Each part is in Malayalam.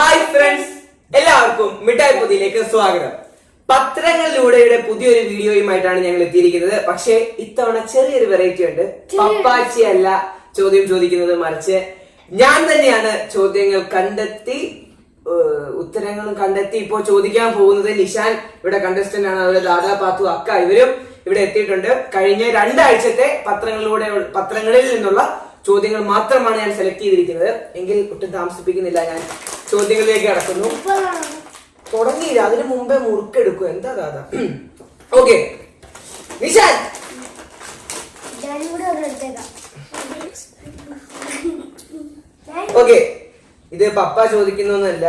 ഹായ് ഫ്രണ്ട്സ് എല്ലാവർക്കും മിഠായി പൊതിയിലേക്ക് സ്വാഗതം. പത്രങ്ങളിലൂടെയുടെ പുതിയൊരു വീഡിയോയുമായിട്ടാണ് ഞങ്ങൾ എത്തിയിരിക്കുന്നത്. പക്ഷേ ഇത്തവണ ചെറിയൊരു വെറൈറ്റി ഉണ്ട്. പപ്പാച്ചി അല്ല ചോദ്യം ചോദിക്കുന്നത് മറിച്ച് ഞാൻ തന്നെയാണ് ചോദ്യങ്ങൾ കണ്ടെത്തി ഉത്തരങ്ങളും കണ്ടെത്തി ഇപ്പോ ചോദിക്കാൻ പോകുന്നത് നിഷാൻ ഇവിടെ കണ്ടസ്റ്റന്റ് ആണ്. അതുപോലെ ദാദാ പാത്തു അക്ക ഇവരും ഇവിടെ എത്തിയിട്ടുണ്ട്. കഴിഞ്ഞ രണ്ടാഴ്ചത്തെ പത്രങ്ങളിലൂടെ പത്രങ്ങളിൽ നിന്നുള്ള ചോദ്യങ്ങൾ മാത്രമാണ് ഞാൻ സെലക്ട് ചെയ്തിരിക്കുന്നത്. എങ്കിൽ ഒട്ടും താമസിപ്പിക്കുന്നില്ല ഞാൻ. ചോദ്യങ്ങളിലേക്ക് കടക്കുന്നു. തുടങ്ങിയില്ല. അതിന് മുമ്പേ മുറുക്കെടുക്കും. എന്താ ദാദാ? ഓക്കെ. നിഷാൻ ഓക്കെ. ഇത് പപ്പ ചോദിക്കുന്നൊന്നുമല്ല.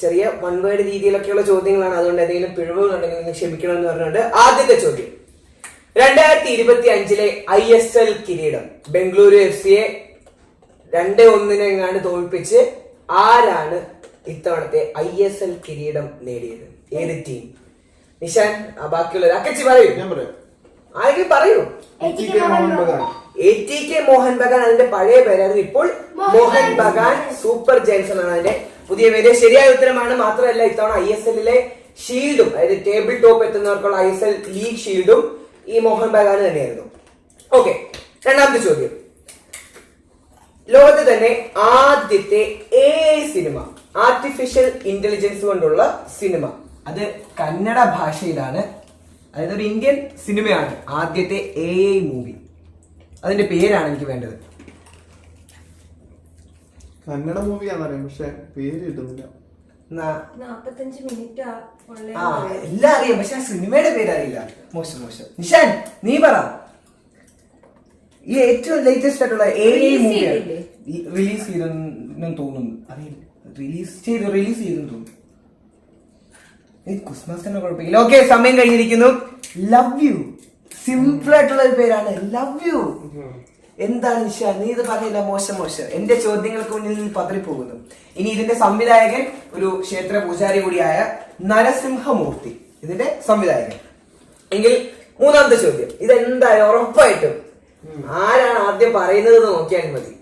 ചെറിയ വൺ വേർഡ് രീതിയിലൊക്കെയുള്ള ചോദ്യങ്ങളാണ്. അതുകൊണ്ട് എന്തെങ്കിലും പിഴവുകളുണ്ടെങ്കിൽ നിങ്ങൾ ക്ഷമിക്കണം എന്ന് പറഞ്ഞുകൊണ്ട് ആദ്യത്തെ ചോദ്യം. രണ്ടായിരത്തി ഇരുപത്തി അഞ്ചിലെ ഐ എസ് എൽ കിരീടം. ബംഗളൂരു എഫ് സിയെ രണ്ട് ഒന്നിനെങ്ങാണ്ട് തോൽപ്പിച്ച് ആരാണ് ഇത്തവണത്തെ ഐ എസ് എൽ കിരീടം നേടിയത്. ഏത് ടീം നിഷാൻ ആ ബാക്കിയുള്ള അക്കച്ചി പറയൂ. ഞാൻ പറയാം. ആരെങ്കിലും പറയൂ. A T K Mohun Bagan. അതിന്റെ പഴയ പേരായിരുന്നു ഇപ്പോൾ മോഹൻ ബഗാൻ സൂപ്പർ ജയൻസ് ആണ് അതിന്റെ പുതിയ പേര്. ശരിയായ ഉത്തരമാണ്. മാത്രമല്ല ഇത്തവണ ഐ എസ് എല്ലിലെ ഷീൽഡും അതായത് ടേബിൾ ടോപ്പ് എത്തുന്നവർക്കുള്ള ഐ എസ് എൽ ലീഗ് ഷീൽഡും ഈ മോഹൻ ബഗാൻ തന്നെയായിരുന്നു. ഓക്കെ രണ്ടാമത്തെ ചോദ്യം. ലോകത്ത് തന്നെ ആദ്യത്തെ ഏ സിനിമ ആർട്ടിഫിഷ്യൽ ഇന്റലിജൻസ് കൊണ്ടുള്ള സിനിമ അത് കന്നഡ ഭാഷയിലാണ്. അതായത് ഒരു ഇന്ത്യൻ സിനിമയാണ് ആദ്യത്തെ എ ഐ മൂവി അതിന്റെ പേരാണ് എനിക്ക് വേണ്ടത്. കന്നഡ മൂവിയാണെന്നറിയാം പക്ഷെ പേര് കിട്ടുന്നില്ല എന്നാ- നാപ്പത്തഞ്ച് മിനിറ്റ് ആ എല്ലാം അറിയാം പക്ഷെ ആ സിനിമയുടെ പേര് അറിയില്ല മോശം മോശം. നിഷാൻ നീ പറ. ഈ ഏറ്റവും ലേറ്റസ്റ്റ് ആയിട്ടുള്ള എ Release മൂവിയാണ് റിലീസ് ചെയ്തെന്ന് തോന്നുന്നു. അറിയില്ല. റിലീസ് ചെയ്ത് റിലീസ് ചെയ്തു തോന്നുന്നു തന്നെ കുഴപ്പമില്ല. ഓക്കെ സമയം കഴിഞ്ഞിരിക്കുന്നു. ലവ് യു സിമ്പിൾ ആയിട്ടുള്ള ഒരു പേരാണ്. ലവ് യു എന്താണ് നിഷ? നീ ഇത് പറഞ്ഞില്ല മോശം മോശം. എന്റെ ചോദ്യങ്ങൾക്ക് മുന്നിൽ നീ പതറിപ്പോകുന്നു ഇനി ഇതിന്റെ സംവിധായകൻ ഒരു ക്ഷേത്ര പൂജാരി കൂടിയായ നരസിംഹമൂർത്തി. ഇതിന്റെ സംവിധായകൻ. എങ്കിൽ മൂന്നാമത്തെ ചോദ്യം. ഇതെന്തായാലും ഉറപ്പായിട്ടും ആരാണ് ആദ്യം പറയുന്നത് നോക്കിയാൽ മതി.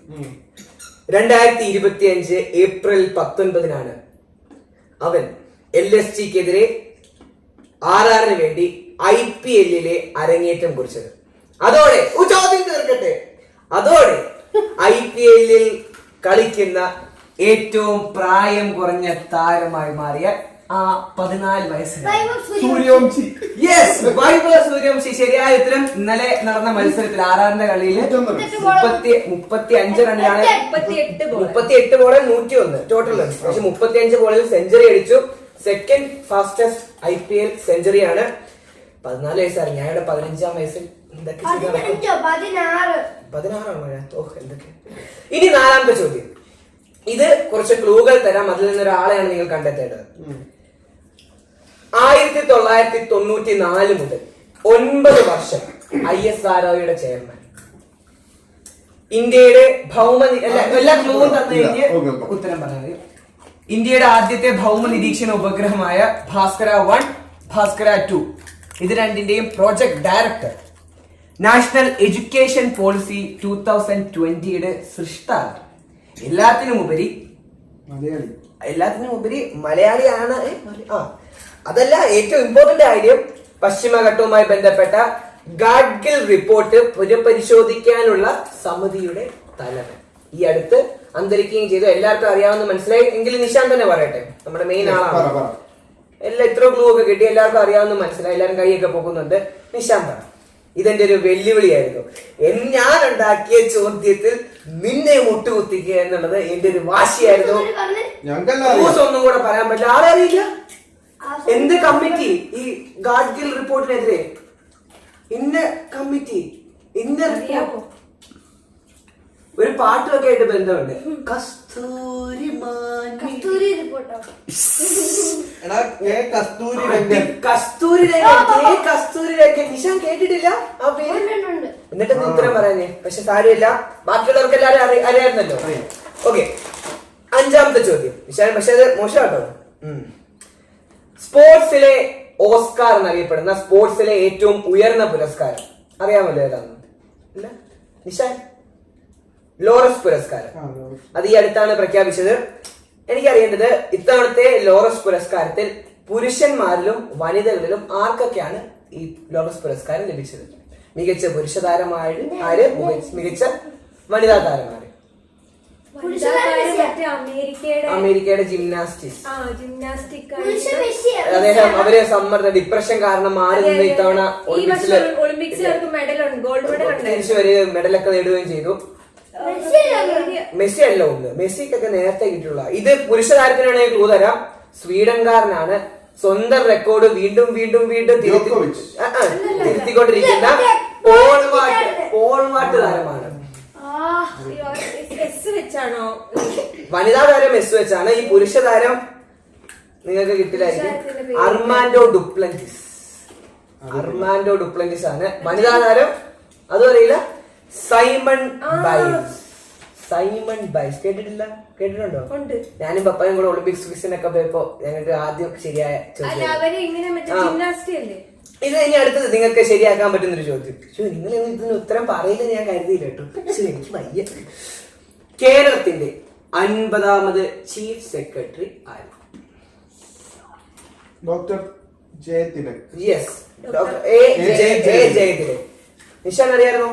രണ്ടായിരത്തി ഇരുപത്തി അഞ്ച് ഏപ്രിൽ പത്തൊൻപതിനാണ്. അവൻ എൽ എസ് ടിക്കെതിരെ ആർ ആറിന് വേണ്ടി ഐ പി എല്ലിലെ അരങ്ങേറ്റം കുറിച്ചത്. അതോടെ ചോദ്യം തീർക്കട്ടെ. അതോടെ ഐ പി എല്ലിൽ കളിക്കുന്ന ഏറ്റവും പ്രായം കുറഞ്ഞ താരമായി മാറിയ ആ പതിനാല് വയസ്സിൽ സൂര്യവംശി. യെസ് വൈബ സൂര്യവംശി ശരിയായ ഉത്തരം ഇന്നലെ നടന്ന മത്സരത്തിൽ ആറാറിന്റെ കളിയിൽ മുപ്പത്തി മുപ്പത്തി അഞ്ച് റണ്ണിലാണ് മുപ്പത്തി എട്ട് ബോളിൽ നൂറ്റി ഒന്ന് ടോട്ടൽ റൺസ് പക്ഷെ മുപ്പത്തി അഞ്ച് ബോളിൽ സെഞ്ചുറി അടിച്ചു. Second fastest I P L സെഞ്ചുറിയാണ് പതിനാല് വയസ്സാണ് ഞാൻ ഇവിടെ പതിനഞ്ചാം വയസ്സിൽ എന്തൊക്കെ എന്തൊക്കെ? ഇനി നാലാമത്തെ ചോദ്യം. ഇത് കുറച്ച് ക്ലൂകൾ തരാം. അതിൽ നിന്ന് നിന്നൊരാളെയാണ് നിങ്ങൾ കണ്ടെത്തേണ്ടത്. ആയിരത്തി തൊള്ളായിരത്തി തൊണ്ണൂറ്റി നാല് മുതൽ ഒൻപത് വർഷം ഐ എസ് ആർ ചെയർമാൻ. ഇന്ത്യയുടെ ഭൗമ എല്ലാ- ക്ലൂവും തന്നു കഴിഞ്ഞ്. ഉത്തരം പറയാം ഇന്ത്യയുടെ ആദ്യത്തെ ഭൗമ നിരീക്ഷണ ഉപഗ്രഹമായ ഭാസ്കര വൺ ഭാസ്കര ടു. ഇത് രണ്ടിന്റെയും project director national education policy two thousand ട്വന്റിയുടെ സൃഷ്ടാവ്. എല്ലാത്തിനും ഉപരി മലയാളി. എല്ലാത്തിനും ഉപരി മലയാളിയാണ്. ആ അതല്ല ഏറ്റവും ഇമ്പോർട്ടന്റ് കാര്യം പശ്ചിമഘട്ടവുമായി ബന്ധപ്പെട്ട ഗാഡ്ഗിൽ റിപ്പോർട്ട് പുനഃപരിശോധിക്കാനുള്ള സമിതിയുടെ തലവൻ. ഈ അടുത്ത് അന്തരിക്കുകയും ചെയ്തു. എല്ലാവർക്കും അറിയാവുന്ന മനസ്സിലായി? എങ്കിലും നിശാന്ത് തന്നെ പറയട്ടെ. നമ്മുടെ മെയിൻ ആളാണ്. എല്ലാം ഇത്ര ക്ലൂ ഒക്കെ കിട്ടി എല്ലാവർക്കും അറിയാവുന്ന മനസ്സിലായി. എല്ലാവരും കൈയൊക്കെ പോകുന്നുണ്ട് നിശാന്ത് ഇതെന്റെ ഒരു വെല്ലുവിളിയായിരുന്നു. എൻ- ഞാൻ ഉണ്ടാക്കിയ ചോദ്യത്തിൽ നിന്നെ മുട്ടുകുത്തിക്കുക എന്നുള്ളത് എന്റെ ഒരു വാശിയായിരുന്നു. ഒന്നും കൂടെ പറയാൻ പറ്റില്ല. ആളെ അറിയില്ല. ആ എന്ത് കമ്മിറ്റി? ഈ ഗാഡ്ഗിൽ റിപ്പോർട്ടിനെതിരെ. ഇന്ന കമ്മിറ്റി ഇന്ന റിപ്പോർട്ട്. ഒരു പാട്ടുമൊക്കെ ആയിട്ട് ബന്ധമുണ്ട്. കസ്തൂരി കസ്തൂരി റിപ്പോർട്ടോ? എടാ ഏ കസ്തൂരി കസ്തൂരി നിഷാൻ കേട്ടിട്ടില്ല? ആ പേര്. എന്നിട്ട് നീ ഉത്തരം പറയാനേ. പക്ഷെ കാര്യമില്ല ബാക്കിയുള്ളവർക്ക് എല്ലാവരും അറി അറിയായിരുന്നല്ലോ അറിയാം. ഓക്കെ. അഞ്ചാമത്തെ ചോദ്യം. നിഷാൻ പക്ഷെ അത് മോശമാട്ടോ. സ്പോർട്സിലെ ഓസ്കാർ എന്നറിയപ്പെടുന്ന സ്പോർട്സിലെ ഏറ്റവും ഉയർന്ന പുരസ്കാരം. അറിയാമല്ലോ ഏതാണ്? ഇല്ല? നിഷാൻ ലോറസ് പുരസ്കാരം. അത് ഈ അടുത്താണ് പ്രഖ്യാപിച്ചത്. എനിക്കറിയേണ്ടത് ഇത്തവണത്തെ ലോറസ് പുരസ്കാരത്തിൽ പുരുഷന്മാരിലും വനിതകളിലും ആർക്കൊക്കെയാണ് ഈ ലോറസ് പുരസ്കാരം ലഭിച്ചത്? മികച്ച പുരുഷ താരമായ ആര്? മികച്ച- വനിതാ മറ്റേ അമേരിക്കയുടെ അമേരിക്കയുടെ ജിംനാസ്റ്റിക്സ്. അദ്ദേഹം അവർ സമ്മർദ്ദ ഡിപ്രഷൻ കാരണം മാറി നിന്ന് ഇത്തവണ ഒളിമ്പിക്സിൽ ഒളിമ്പിക്സിൽ അവർക്ക് മെഡൽ ഉണ്ട് ഗോൾഡ് മെഡൽ തിരിച്ചു ഉണ്ടായിരുന്നു വരെ മെഡലൊക്കെ നേടുകയും ചെയ്തു. മെസ്സി അല്ല ഒന്ന് മെസ്സിക്കൊക്കെ നേരത്തെ കിട്ടിയുള്ള ഇത് പുരുഷ താരത്തിനാണെങ്കിൽ ക്ലൂ തരാം. സ്വീഡൻകാരനാണ്. സ്വന്തം റെക്കോർഡ് വീണ്ടും വീണ്ടും വീണ്ടും തിരുത്തിക്കൊണ്ടിരിക്കുന്ന പോൾവാട്ട് പോൾവാട്ട് താരമാണ്. എസ് വെച്ചാണോ? വനിതാ താരം മെസ് വെച്ചാണ്. ഈ പുരുഷ താരം നിങ്ങൾക്ക് കിട്ടില്ലായിരിക്കും. അർമാൻഡോ ഡുപ്ലിസ് അർമാൻഡോ ഡുപ്ലിസ് ആണ് വനിതാ താരം അതും അറിയില്ല സൈമൺ ബൈസ്. സൈമൺ ബൈസ്. കേട്ടിട്ടില്ല? കേട്ടിട്ടുണ്ടോ? ഉണ്ട്. ഞാനും പപ്പയും കൂടെ ഒളിമ്പിക്സ് ക്വിസിനൊക്കെ പോയപ്പോ ഞങ്ങൾക്ക് ആദ്യം ശരിയായ അല്ല ചോദ്യം അവർ ഇങ്ങനെ മറ്റേ ജിംനാസ്റ്റി അല്ലേ? ഇത് ഇനി അടുത്തത് നിങ്ങൾക്ക് ശരിയാക്കാൻ പറ്റുന്ന ഒരു ചോദ്യം. പക്ഷെ നിങ്ങൾ ഇതിന് ഉത്തരം പറയില്ല ഞാൻ കരുതിയില്ല കേട്ടോ. പക്ഷെ എനിക്ക് വയ്യ. കേരളത്തിന്റെ അൻപതാമത് ചീഫ് സെക്രട്ടറി ആര്? Doctor Jayathilak yes doctor A Jayathilak Nishan അറിയായിരുന്നോ?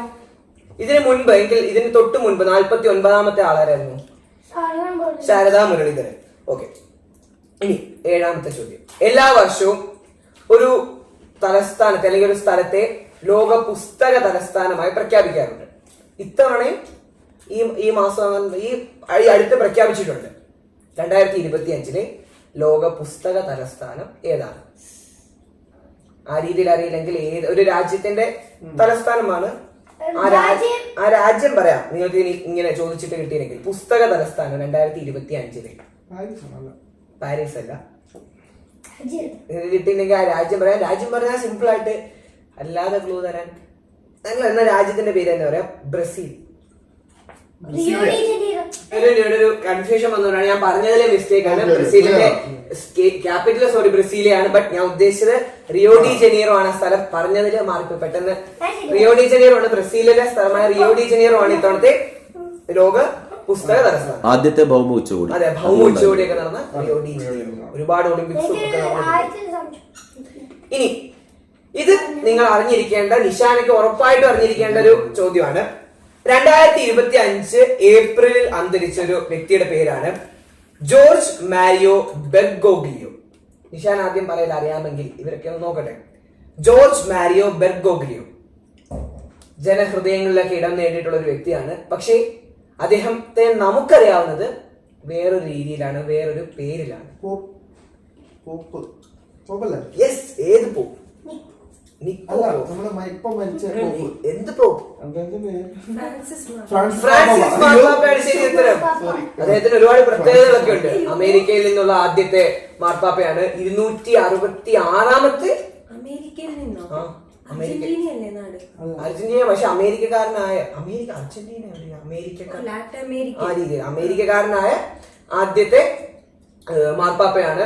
ഇതിന് മുൻപ് എങ്കിൽ ഇതിന് തൊട്ട് മുൻപ് നാൽപ്പത്തി ഒൻപതാമത്തെ ആളാരായിരുന്നു പോലെ. ശാരദാ മുരളീധരൻ. ഓക്കെ ഇനി ഏഴാമത്തെ ചോദ്യം. എല്ലാ വർഷവും ഒരു തലസ്ഥാനത്തെ അല്ലെങ്കിൽ ഒരു സ്ഥലത്തെ ലോക പുസ്തക തലസ്ഥാനമായി പ്രഖ്യാപിക്കാറുണ്ട്. ഇത്തവണയും ഈ ഈ മാസം ഈ ഈ അടുത്ത് പ്രഖ്യാപിച്ചിട്ടുണ്ട്. രണ്ടായിരത്തി ഇരുപത്തി അഞ്ചിലെ ലോക പുസ്തക തലസ്ഥാനം ഏതാണ്? ആ രീതിയിൽ അറിയില്ലെങ്കിൽ ഏത് ഒരു രാജ്യത്തിന്റെ തലസ്ഥാനമാണ് ആ രാജ്യം. ആ രാജ്യം പറയാം. നിങ്ങൾക്ക് ഇനി ഇങ്ങനെ ചോദിച്ചിട്ട് കിട്ടിയില്ലെങ്കിൽ. പുസ്തക തലസ്ഥാനം രണ്ടായിരത്തി ഇരുപത്തി അഞ്ചിൽ പാരീസ് അല്ല. നിങ്ങൾക്ക് കിട്ടിയില്ലെങ്കിൽ ആ രാജ്യം പറയാം. രാജ്യം പറഞ്ഞാൽ സിമ്പിൾ ആയിട്ട് അല്ലാതെ ക്ലൂ തരാൻ. ഞങ്ങൾ എന്ന രാജ്യത്തിന്റെ പേര് തന്നെ പറയാം. ബ്രസീൽ. ഒരു കൺഫ്യൂഷൻ വന്നതുകൊണ്ടാണ്. ഞാൻ പറഞ്ഞതിലെ മിസ്റ്റേക്ക് ആണ്. ബ്രസീലിന്റെ ക്യാപിറ്റൽ സോറി ബ്രസീലിയാണ്. ബട്ട് ഞാൻ ഉദ്ദേശിച്ചത് റിയോ ഡി ജനീറോ ആണ് സ്ഥലം. പറഞ്ഞതിൽ മാറിപ്പോയി. പെട്ടെന്ന് റിയോ ഡി ജനീറോ ആണ്. ബ്രസീലിലെ സ്ഥലമായ റിയോ ഡി ജനീറോ ആണ് ഇത്തവണത്തെ ലോക പുസ്തക തലസ്ഥാനം. ആദ്യത്തെ ഭൗമ ഉച്ചകോടി. അതെ ഭൗമ ഉച്ചകോടിയൊക്കെ നടന്ന റിയോ ഡി ജനീറോ ഒരുപാട് ഒളിമ്പിക്സും ഒക്കെ. ഇനി ഇത് നിങ്ങൾ അറിഞ്ഞിരിക്കേണ്ട നിഷാനയ്ക്ക് ഉറപ്പായിട്ട് അറിഞ്ഞിരിക്കേണ്ട ഒരു ചോദ്യമാണ്. രണ്ടായിരത്തി ഇരുപത്തി അഞ്ച് ഏപ്രിലിൽ അന്തരിച്ച ഒരു വ്യക്തിയുടെ പേരാണ് ജോർജ് മാരിയോ ബെർഗോഗ്ലിയോ നിഷാൻ ആദ്യം പറയൽ അറിയാമെങ്കിൽ ഇവരൊക്കെ ഒന്ന് നോക്കട്ടെ. ജോർജ് മാരിയോ ബെർഗോഗ്ലിയോ ജനഹൃദയങ്ങളിലൊക്കെ ഇടം നേടിയിട്ടുള്ള ഒരു വ്യക്തിയാണ്. പക്ഷേ അദ്ദേഹത്തെ നമുക്കറിയാവുന്നത് വേറൊരു രീതിയിലാണ് വേറൊരു പേരിലാണ്. പോപ്പ്. പോപ്പ്. പോപ്പല്ലേ? യെസ് ഏത് പോപ്പ് എന്ത്. അദ്ദേഹത്തിന് ഒരുപാട് പ്രത്യേകതകളൊക്കെ ഉണ്ട്. അമേരിക്കയിൽ നിന്നുള്ള ആദ്യത്തെ മാർപ്പാപ്പയാണ്. ഇരുന്നൂറ്റി അറുപത്തി ആറാമത്തെ? അമേരിക്കയിൽ നിന്നോ? അർജന്റീന പക്ഷെ അമേരിക്കക്കാരനായ അമേരിക്ക അർജന്റീന? അമേരിക്കക്കാരൻ ആ രീതിയിൽ. അമേരിക്കക്കാരനായ ആദ്യത്തെ മാർപ്പാപ്പയാണ്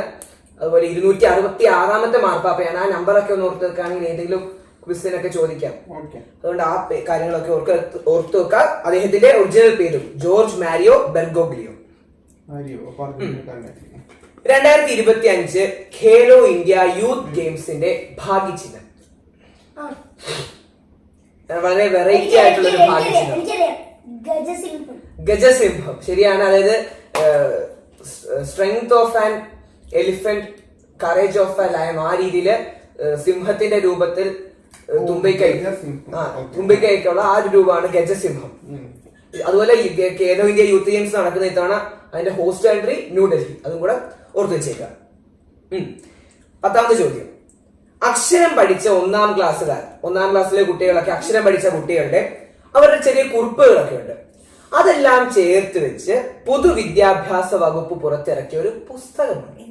അതുപോലെ ഇരുന്നൂറ്റി അറുപത്തി ആറാമത്തെ മാർപ്പാപ്പയാണ് ആ നമ്പറൊക്കെ ഒന്ന് ഓർത്ത് വെക്കുകയാണെങ്കിൽ ഏതെങ്കിലും ക്വിസിനൊക്കെ ചോദിക്കാം. ഓക്കെ. അതുകൊണ്ട് ആ കാര്യങ്ങളൊക്കെ ഓർക്ക് ഓർത്ത് വെക്കുക അദ്ദേഹത്തിന്റെ ഒറിജിനൽ പേരും ജോർജ് മാരിയോ ബെർഗോഗ്ലിയോ. രണ്ടായിരത്തി ഇരുപത്തി അഞ്ച് ഖേലോ ഇന്ത്യ യൂത്ത് ഗെയിംസിന്റെ ഭാഗ്യചിഹ്നം. ആ. വളരെ വെറൈറ്റി ആയിട്ടുള്ള ഒരു ഭാഗ്യചിഹ്നം. ഗജസിംഹം. ശരിയാണ് അതായത് strength of an elephant courage of a lion ആ രീതിയിൽ സിംഹത്തിന്റെ രൂപത്തിൽ തുമ്പൈക്കൈ. ആ. തുമ്പിക്കൈക്കുള്ള ആ ഒരു രൂപമാണ് ഗജസിംഹം. അതുപോലെ കേരള ഇന്ത്യ യൂത്ത് ഗെയിംസ് നടക്കുന്ന ഇത്തവണ അതിന്റെ ഹോസ്റ്റ് കൺട്രി ന്യൂഡൽഹി അതും കൂടെ ഓർത്ത് വെച്ചേക്കാം. പത്താമത്തെ ചോദ്യം. അക്ഷരം പഠിച്ച ഒന്നാം ക്ലാസ്സുകാർ ഒന്നാം ക്ലാസ്സിലെ കുട്ടികളൊക്കെ അക്ഷരം പഠിച്ച കുട്ടികളുടെ അവരുടെ ചെറിയ കുറിപ്പുകളൊക്കെ ഉണ്ട്. അതെല്ലാം ചേർത്ത് വെച്ച് പൊതുവിദ്യാഭ്യാസ വകുപ്പ് പുറത്തിറക്കിയ ഒരു പുസ്തകമുണ്ട്.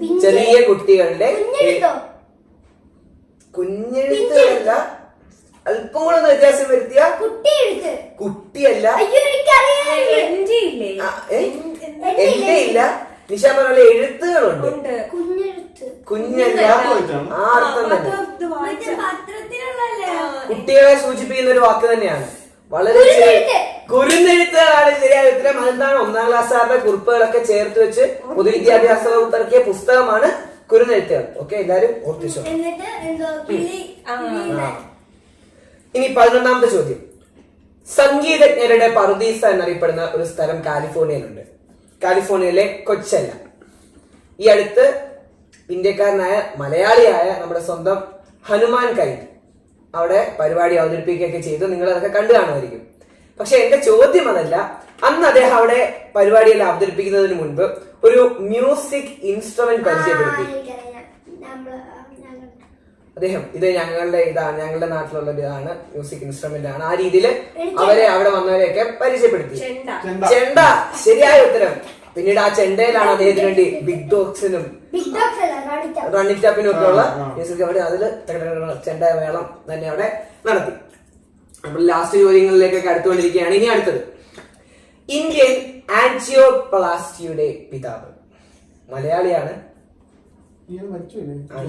പിഞ്ച്. ചെറിയ കുട്ടികളുടെ കുഞ്ഞെഴുത്തല്ല അല്പം കൂടെ വ്യത്യാസം വരുത്തിയ. കുട്ടിയല്ല. എന്റെ ഇല്ല നിഷ പറഞ്ഞ എഴുത്തുകളുണ്ട്. കുഞ്ഞല്ല. ആ അർത്ഥം തന്നെ. കുട്ടികളെ സൂചിപ്പിക്കുന്ന ഒരു വാക്ക് തന്നെയാണ്. വളരെ. കുരുന്നെഴുത്തുകളാണ് ശരിയായ ഉത്തരം അതെന്താണ്? ഒന്നാം ക്ലാസ്സുകാരുടെ കുറിപ്പുകളൊക്കെ ചേർത്ത് വെച്ച് പൊതുവിദ്യാഭ്യാസ വകുപ്പ് ഇറക്കിയ പുസ്തകമാണ് കുരുന്നെഴുത്തുകൾ. ഓക്കെ എല്ലാരും ഓർത്തിച്ചോ? എന്നിട്ട് എന്തോ കിളി ആ. ആ. ഇനി പതിനൊന്നാമത്തെ ചോദ്യം. സംഗീതജ്ഞരുടെ പറുദീസ എന്നറിയപ്പെടുന്ന ഒരു സ്ഥലം കാലിഫോർണിയയിലുണ്ട്. കാലിഫോർണിയയിലെ കൊച്ചല്ല. ഈ അടുത്ത് ഇന്ത്യക്കാരനായ മലയാളിയായ നമ്മുടെ സ്വന്തം ഹനുമാൻ കൈ അവിടെ പരിപാടി അവതരിപ്പിക്കുകയൊക്കെ ചെയ്തു. നിങ്ങൾ അതൊക്കെ കണ്ടു കാണുമായിരിക്കും. പക്ഷെ എന്റെ ചോദ്യം അതല്ല അന്ന് അദ്ദേഹം അവിടെ പരിപാടിയിൽ അവതരിപ്പിക്കുന്നതിന് മുൻപ് ഒരു മ്യൂസിക് ഇൻസ്ട്രുമെന്റ് പരിചയപ്പെടുത്തി അദ്ദേഹം ഇത് ഞങ്ങളുടെ ഇതാണ് ഞങ്ങളുടെ നാട്ടിലുള്ള ഇതാണ് മ്യൂസിക് ഇൻസ്ട്രുമെന്റ് ആണ് ആ രീതിയിൽ അവരെ അവിടെ വന്നവരെയൊക്കെ പരിചയപ്പെടുത്തി ചെണ്ട ശരിയായ ഉത്തരം പിന്നീട് ആ ചെണ്ടയിലാണ് അദ്ദേഹത്തിന് വേണ്ടി ബിഗ് ഡോക്സിനും റണ്ണിറ്റാപ്പിനും ഒക്കെ ഉള്ള. മ്യൂസിക് അവിടെ അതിൽ ചെണ്ട വേളം തന്നെ അവിടെ നടത്തി നമ്മൾ ലാസ്റ്റ് ചോദ്യങ്ങളിലേക്കൊക്കെ അടുത്തുകൊണ്ടിരിക്കുകയാണ്. ഇനി അടുത്തത്. ഇന്ത്യൻ ആൻജിയോപ്ലാസ്റ്റിയുടെ പിതാവ്. മലയാളിയാണ്.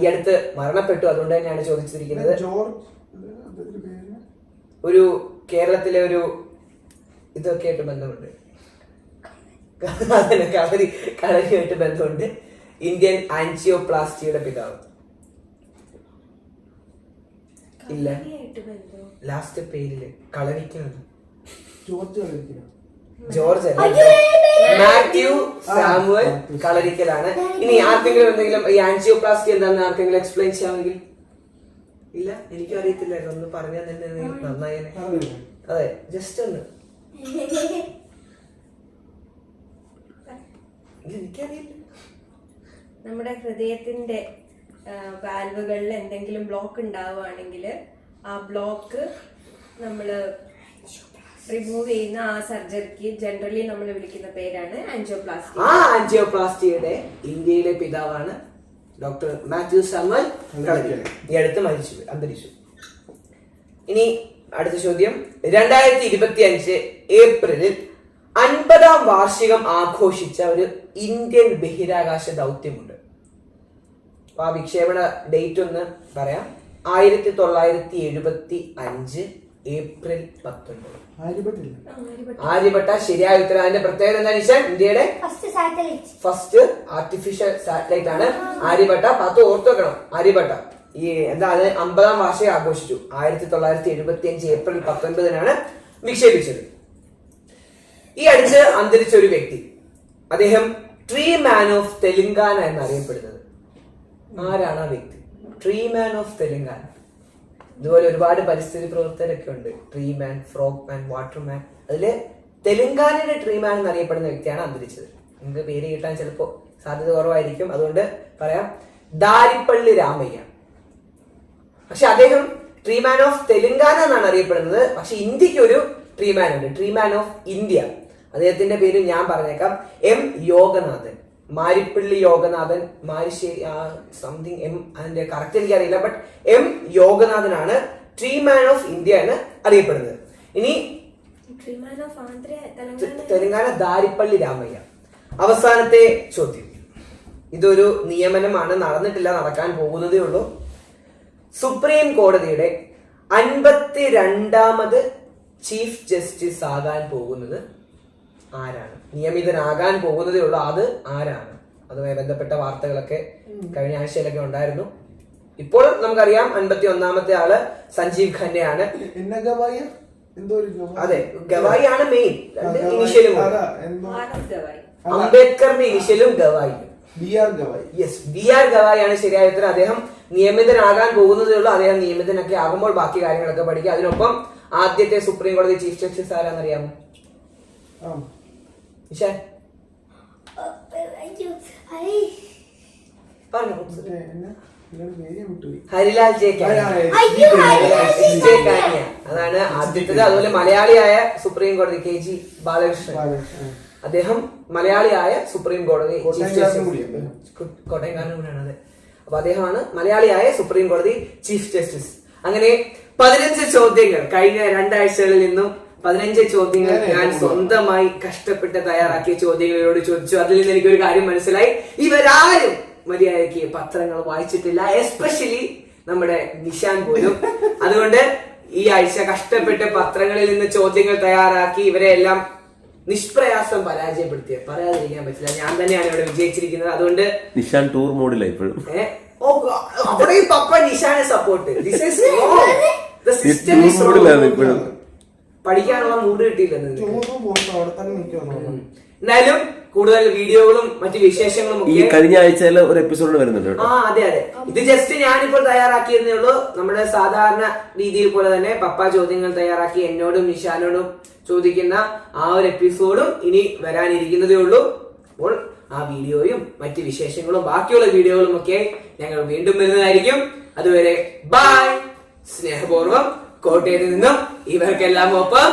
ഈ അടുത്ത് മരണപ്പെട്ടു. അതുകൊണ്ട് തന്നെയാണ് ചോദിച്ചിരിക്കുന്നത്. ഒരു കേരളത്തിലെ ഒരു ഇതൊക്കെ ആയിട്ട് ബന്ധമുണ്ട്. കളരി കളരിയായിട്ട് ബന്ധമുണ്ട്. ഇന്ത്യൻ ആൻജിയോപ്ലാസ്റ്റിയുടെ പിതാവ്. ഇല്ല. ലാസ്റ്റ് പേരിൽ കളരിക്കുന്നത്. ജോർജ് ജോർജ് അല്ല. മാത്യു സാമുവൽ. കളരിക്കലാണ്. ഇനി ആർക്കെങ്കിലും എന്തെങ്കിലും ഈ ആൻജിയോപ്ലാസ്റ്റി എന്താണെന്ന് ആർക്കെങ്കിലും എക്സ്പ്ലെയിൻ ചെയ്യാമെങ്കിൽ? ഇല്ല എനിക്കും അറിയത്തില്ലായിരുന്നു ഒന്ന് പറഞ്ഞാൽ തന്നെ നന്നായേനെ അതെ ജസ്റ്റ് ഒന്ന്. എനിക്കറിയില്ല. നമ്മുടെ ഹൃദയത്തിന്റെ വാൽവുകളിൽ എന്തെങ്കിലും ബ്ലോക്ക് ഉണ്ടാവുകയാണെങ്കിൽ ആ ബ്ലോക്ക് നമ്മൾ റിമൂവ് ചെയ്യുന്ന ആ സർജറിക്ക് ജനറലി നമ്മൾ വിളിക്കുന്ന പേരാണ് ആൻജിയോപ്ലാസ്റ്റി ആ ആൻജിയോപ്ലാസ്റ്റിയുടെ ഇന്ത്യയിലെ പിതാവാണ് ഡോക്ടർ മാത്യു ഈ അടുത്ത് മരിച്ചു അന്തരിച്ചു. ഇനി അടുത്ത ചോദ്യം. രണ്ടായിരത്തി ഇരുപത്തി അഞ്ച് ഏപ്രിലിൽ അൻപതാം വാർഷികം ആഘോഷിച്ച ഒരു ഇന്ത്യൻ ബഹിരാകാശ ദൗത്യമുണ്ട്? അപ്പൊ ആ വിക്ഷേപണ ഡേറ്റ് ഒന്ന് പറയാം. ആയിരത്തി തൊള്ളായിരത്തി എഴുപത്തി അഞ്ച് ഏപ്രിൽ പത്തൊൻപത്. ആര്യഭട്ട. ശരിയായ ഉത്തരം അതിന്റെ പ്രത്യേകത എന്താ വെച്ചാൽ ഇന്ത്യയുടെ first satellite first artificial satellite ആണ് ആര്യഭട്ട. പത്ത് ഓർത്തു വെക്കണം. ആര്യഭട്ട. ഈ എന്താ അത് അമ്പതാം വാർഷിക ആഘോഷിച്ചു. ആയിരത്തി തൊള്ളായിരത്തി എഴുപത്തി അഞ്ച് ഏപ്രിൽ പത്തൊൻപതിനാണ് വിക്ഷേപിച്ചത്. ഈ അടുത്ത് അന്തരിച്ച ഒരു വ്യക്തി. അദ്ദേഹം ട്രീ മാൻ ഓഫ് തെലുങ്കാന എന്നറിയപ്പെടുന്നത്. ആരാണ് ആ വ്യക്തി? ട്രീ മാൻ ഓഫ് തെലുങ്കാന ഇതുപോലെ ഒരുപാട് പരിസ്ഥിതി പ്രവർത്തകരൊക്കെ ഉണ്ട്. Tree man frog man water man അതിൽ തെലുങ്കാനയുടെ ട്രീ മാൻ എന്നറിയപ്പെടുന്ന വ്യക്തിയാണ് അന്തരിച്ചത്. നിങ്ങൾക്ക് പേര് കിട്ടാൻ ചിലപ്പോ സാധ്യത കുറവായിരിക്കും. അതുകൊണ്ട് പറയാം ദാരിപ്പള്ളി രാമയ്യ. പക്ഷെ അദ്ദേഹം ട്രീ മാൻ ഓഫ് തെലുങ്കാന എന്നാണ് അറിയപ്പെടുന്നത്. പക്ഷെ ഇന്ത്യയ്ക്ക് ഒരു ട്രീ മാൻ ഉണ്ട്. ട്രീ മാൻ ഓഫ് ഇന്ത്യ അദ്ദേഹത്തിന്റെ പേര് ഞാൻ പറഞ്ഞേക്കാം. M Yoganathan. Maripalli Yoganathan Marissery something M അതിന്റെ കറക്റ്റ് എനിക്കറിയില്ല ബട്ട് എം യോഗനാഥനാണ് ട്രീ മാൻ ഓഫ് ഇന്ത്യ എന്ന് അറിയപ്പെടുന്നത്. ഇനി തെലങ്കാന ദാരിപ്പള്ളി രാമയ്യ. അവസാനത്തെ ചോദ്യം. ഇതൊരു നിയമനമാണ് നടന്നിട്ടില്ല നടക്കാൻ പോകുന്നതേ ഉള്ളൂ. സുപ്രീം കോടതിയുടെ അൻപത്തി രണ്ടാമത് ചീഫ് ജസ്റ്റിസ് ആകാൻ പോകുന്നത് ആരാണ്? നിയമിതനാകാൻ പോകുന്നതേ ഉള്ളൂ. അത് ആരാണ്? അതുമായി ബന്ധപ്പെട്ട വാർത്തകളൊക്കെ കഴിഞ്ഞ ആഴ്ചയിലൊക്കെ ഉണ്ടായിരുന്നു. ഇപ്പോൾ നമുക്കറിയാം അൻപത്തി ഒന്നാമത്തെ ആൾ സഞ്ജീവ് ഖന്നയാണ്. അതെ ഗവായി ആണ് മെയിൻ ഇനിഷ്യലും അംബേദ്കറിന്റെ ഇനിഷ്യലും Gavai. B R Gavai. Yes B R Gavai ആണ് ശരിയായ ഉത്തരം. അദ്ദേഹം നിയമിതനാകാൻ പോകുന്നതേ ഉള്ളൂ. അദ്ദേഹം നിയമിതനൊക്കെ ആകുമ്പോൾ ബാക്കി കാര്യങ്ങളൊക്കെ പഠിക്കുക. അതിനൊപ്പം ആദ്യത്തെ സുപ്രീം കോടതി ചീഫ് ജസ്റ്റിസ് ആരാന്നറിയാമോ? ഞാൻ ഹരിലാൽ ജെ കാനിയ. അതാണ് ആദ്യത്തത്. അതുപോലെ മലയാളിയായ സുപ്രീം കോടതി കെ ജി ബാലകൃഷ്ണൻ. അദ്ദേഹം മലയാളിയായ സുപ്രീം കോടതി ചീഫ് കോട്ടയംകാരനും ജസ്റ്റിസ്. കൂടിയാണ് അദ്ദേഹം. കോട്ടയംകാരനും കൂടിയാണ് അതെ. അപ്പൊ അദ്ദേഹമാണ് മലയാളിയായ സുപ്രീം കോടതി ചീഫ് ജസ്റ്റിസ്. അങ്ങനെ പതിനഞ്ച് ചോദ്യങ്ങൾ കഴിഞ്ഞ രണ്ടാഴ്ചകളിൽ നിന്നും പതിനഞ്ച് ചോദ്യങ്ങൾ ഞാൻ സ്വന്തമായി കഷ്ടപ്പെട്ട് തയ്യാറാക്കിയ ചോദ്യങ്ങളോട് ചോദിച്ചു. അതിൽ നിന്ന് എനിക്കൊരു കാര്യം മനസ്സിലായി. ഇവരാരും മര്യാദയ്ക്ക് പത്രങ്ങൾ വായിച്ചിട്ടില്ല. എസ്പെഷ്യലി നമ്മുടെ നിഷാൻ പോലും. അതുകൊണ്ട് ഈ ആഴ്ച കഷ്ടപ്പെട്ട് പത്രങ്ങളിൽ നിന്ന് ചോദ്യങ്ങൾ തയ്യാറാക്കി ഇവരെ എല്ലാം നിഷ്പ്രയാസം പരാജയപ്പെടുത്തിയ. പറയാതിരിക്കാൻ പറ്റില്ല. ഞാൻ തന്നെയാണ് ഇവിടെ വിജയിച്ചിരിക്കുന്നത്. അതുകൊണ്ട് നിഷാൻ ടൂർ മോഡിലാണ് ഇപ്പോഴും. അവിടെ ഈ പപ്പ Nishan support this is system tour മോഡിലാണ് ഇപ്പോഴും. പഠിക്കാനുള്ള മൂഡ് കിട്ടിയില്ല എന്നാലും കൂടുതൽ വീഡിയോകളും മറ്റു വിശേഷങ്ങളും ഈ കഴിഞ്ഞ ആഴ്ചയിൽ ഒരു എപ്പിസോഡ് വരുന്നുണ്ട് ആ അതെ അതെ. ഇത് ജസ്റ്റ് ഞാനിപ്പോൾ തയ്യാറാക്കിയെന്നേ ഉള്ളൂ. നമ്മുടെ സാധാരണ രീതിയിൽ പോലെ തന്നെ പപ്പ ചോദ്യങ്ങൾ തയ്യാറാക്കി എന്നോടും നിഷാനോടും ചോദിക്കുന്ന ആ ഒരു എപ്പിസോഡും ഇനി വരാനിരിക്കുന്നതേ ഉള്ളൂ. അപ്പോൾ ആ വീഡിയോയും മറ്റ് വിശേഷങ്ങളും ബാക്കിയുള്ള വീഡിയോകളും ഒക്കെ ഞങ്ങൾ വീണ്ടും വരുന്നതായിരിക്കും. അതുവരെ ബായ് സ്നേഹപൂർവം കോട്ടയത്ത് നിന്നും ഇവർക്കെല്ലാം ഒപ്പം